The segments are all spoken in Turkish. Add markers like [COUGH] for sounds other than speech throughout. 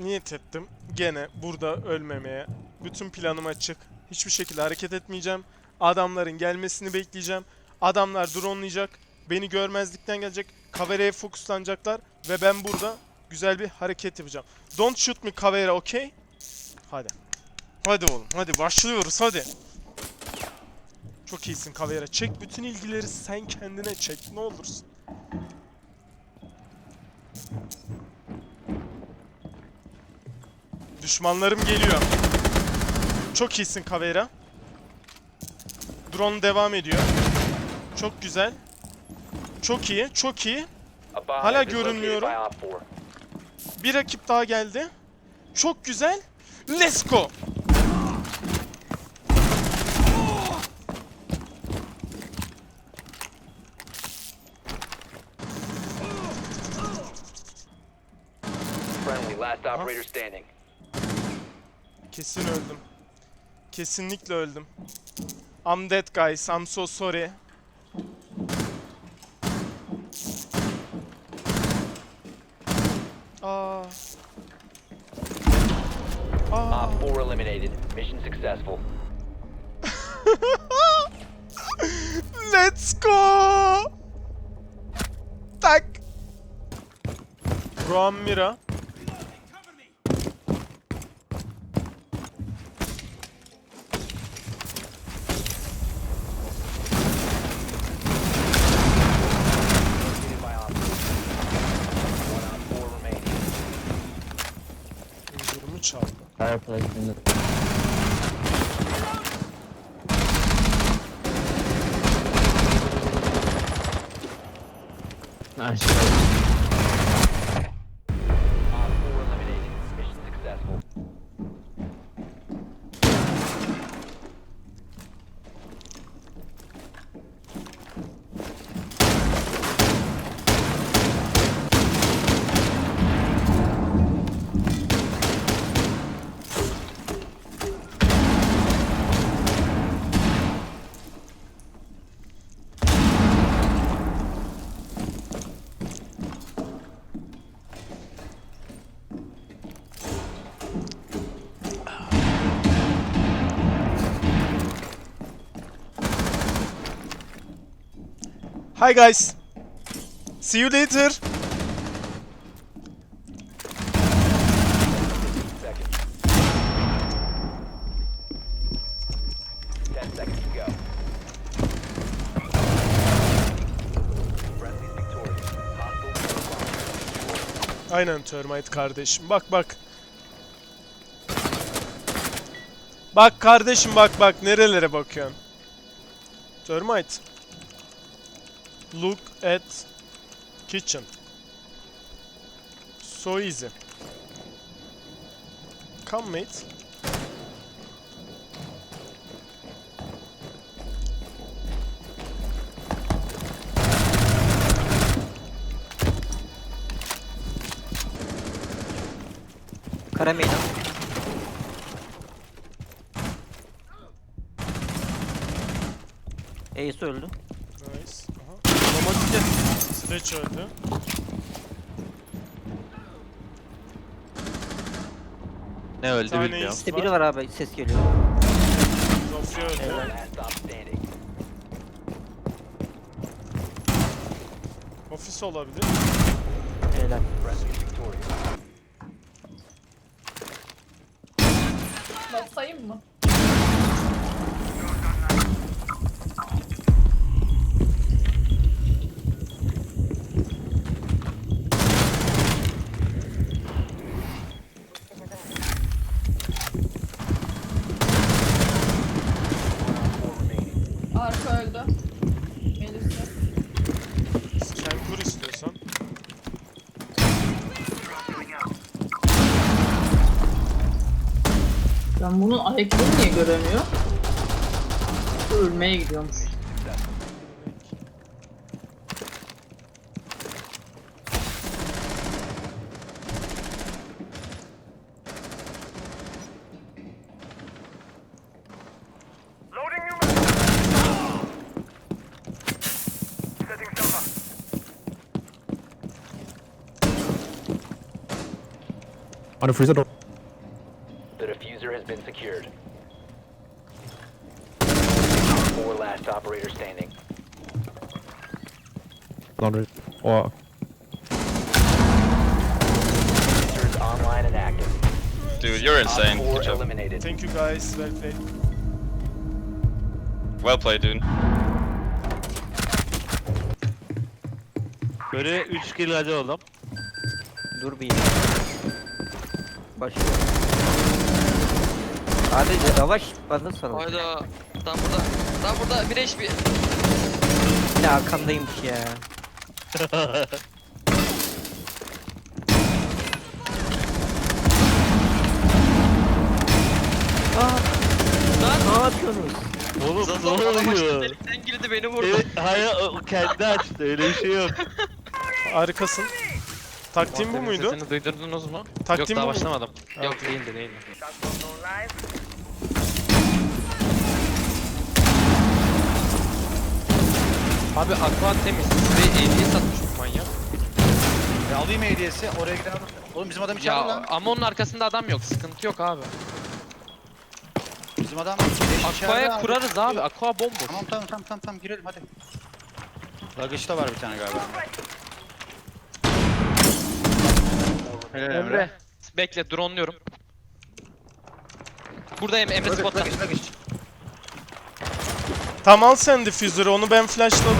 niyet ettim. Gene burada ölmemeye. Bütün planım açık. Hiçbir şekilde hareket etmeyeceğim. Adamların gelmesini bekleyeceğim. Adamlar dronelayacak. Beni görmezlikten gelecek. Kavera'ya fokuslanacaklar. Ve ben burada güzel bir hareket yapacağım. Don't shoot me Kavera, okay? Hadi. Hadi oğlum, hadi başlıyoruz, hadi. Çok iyisin Kavera. Çek bütün ilgileri sen kendine çek, ne olursun. Düşmanlarım geliyor. Çok iyisin Kavera. Drone devam ediyor. Çok güzel. Çok iyi, çok iyi. Hala görünmüyorum. by Op 4. Bir rakip daha geldi. Çok güzel. Let's go. Friendly, last operator standing. Kesin öldüm. Kesinlikle öldüm. I'm dead guys. I'm so sorry. Aa. Aa. Op 4 eliminated. Mission successful. [LAUGHS] Let's go. Tak. Ruan Mira. Located by Op 4. One Op 4 remaining. Huzurumı çaldı. Fireplace in the Nice. Hi guys. See you later. Aynen Termite kardeşim. Bak bak. Bak kardeşim bak bak nerelere bakıyorsun. Termite. Look at kitchen. So easy. Come mate. Kara meydan. Ace öldü. Stretch öldü. Ne öldü tane bilmiyorum. is- İşte biri var abi ses geliyor. Zofia öldü. last stop standing. Ofis olabilir. Helal. Friendly's victorious. Basayım mı? Ben bunun ayaklarını niye göremiyor? Ölmeye gidiyormuş. On the freezer. The diffuser has been secured. Four last operator standing. Laundry. Online and active. Dude, you're insane. Four Good job. eliminated. Thank you guys. Well played. Well played, dude. Böyle 3 kill hadi oğlum. Dur bir. Başlıyor. Abi yavaş fazla sarıl. Hayda. Tam burada. Tam burada bir HP. Bir de arkamdaymış ya. Aa, [LAUGHS] Lan ne yapıyorsunuz? Oğlum Zaza ne bana başta oluyor? delikten girdi beni vurdu. Evet, hayır o kendi açtı öyle bir şey yok. [LAUGHS] Harikasın. Taktiğim bu muydu? Sesini duydurdunuz mu? Taktiğim Yok daha bu başlamadım. Ha, Yok değildi değildi. Abi aqua temiz. Size hediye satmış bu manyak. E alayım hediyesi oraya giden adam. Oğlum bizim adam içeride Ya lan. ama onun arkasında adam yok. Sıkıntı yok abi. Bizim adam Aqua'ya kurarız abi. Aqua bomboş. Tamam tamam tamam tamam girelim hadi. Lagışta var bir tane galiba. Helal Emre. Bekle drone'luyorum. Buradayım Emre spotta. Tam al sen diffuser'ı onu ben flashladım.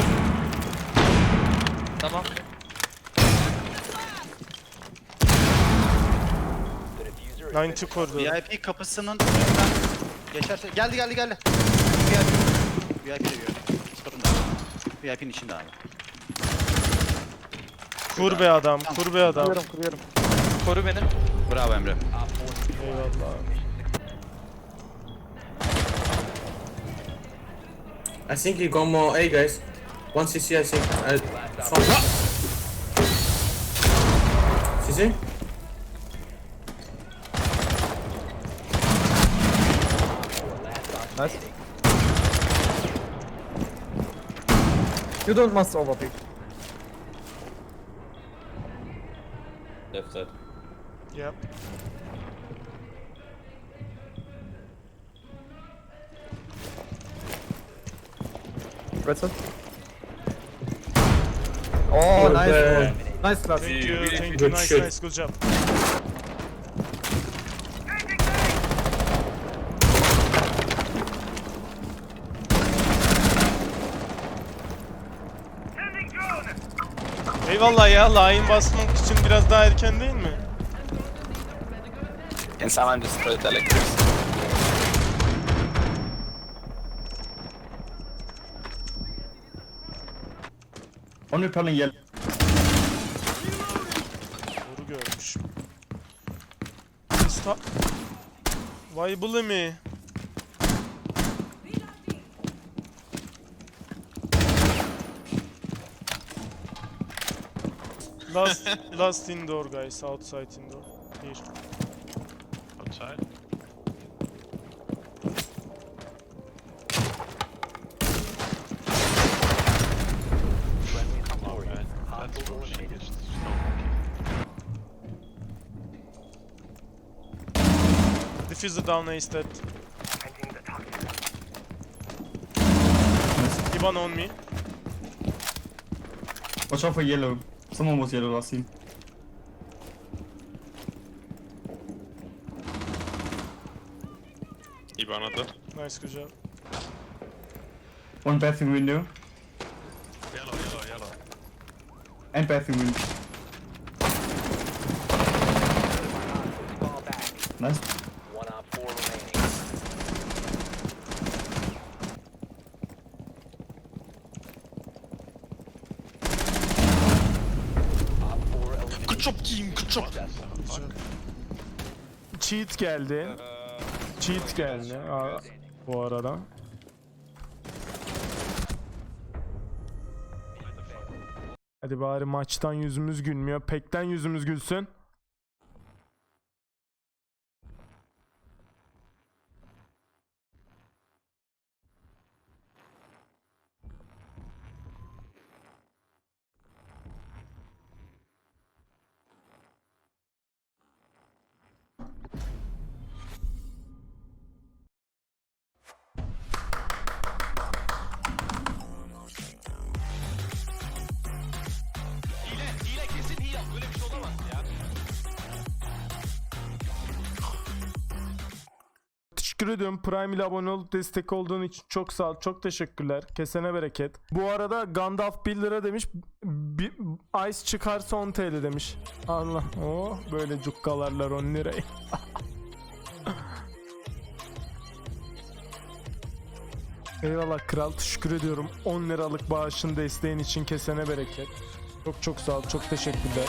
Tamam. The diffuser has 90 koridor. VIP kapısının önünden geçerse geldi geldi geldi. VIP. VIP de VIP. VIP'nin içinde abi. Kur be adam, kur be adam. Koru beni. Bravo Emre. Eyvallah. I think you go more A, guys. One CC, I think. Uh, front. CC? Nice. you don't must overpick. Left side. Yep. Right side. Oh, nice. there. Nice class. Thank you, thank you. Good Nice, shit. nice. Good job. Eyvallah ya, line basmak için biraz daha erken değil mi? Can someone destroy the electricity? On repelling yellow. Doğru görmüş. Sta Vay bılı mi? Last, last indoor guys, outside indoor. Here. Diffuser down ace dead. Ivan on me. Watch out for yellow. Someone was yellow last scene. Ibana'da. Nice good job. One bathroom window. Yellow, yellow, yellow. And bathroom window. Fall back. Nice. One op four remaining. Op team, good job. Cheat geldi. Cheat geldi aa, bu arada. Hadi bari maçtan yüzümüz gülmüyor. Pekten yüzümüz gülsün. Teşekkür ediyorum. Prime ile abone olup destek olduğun için çok sağ ol. Çok teşekkürler. Kesene bereket. Bu arada Gandalf 1 lira demiş. Bir, Ice çıkarsa 10 TL demiş. Allah. Oh böyle cukkalarlar 10 lirayı. [LAUGHS] Eyvallah kral teşekkür ediyorum. 10 liralık bağışın desteğin için kesene bereket. Çok çok sağ ol. Çok teşekkürler.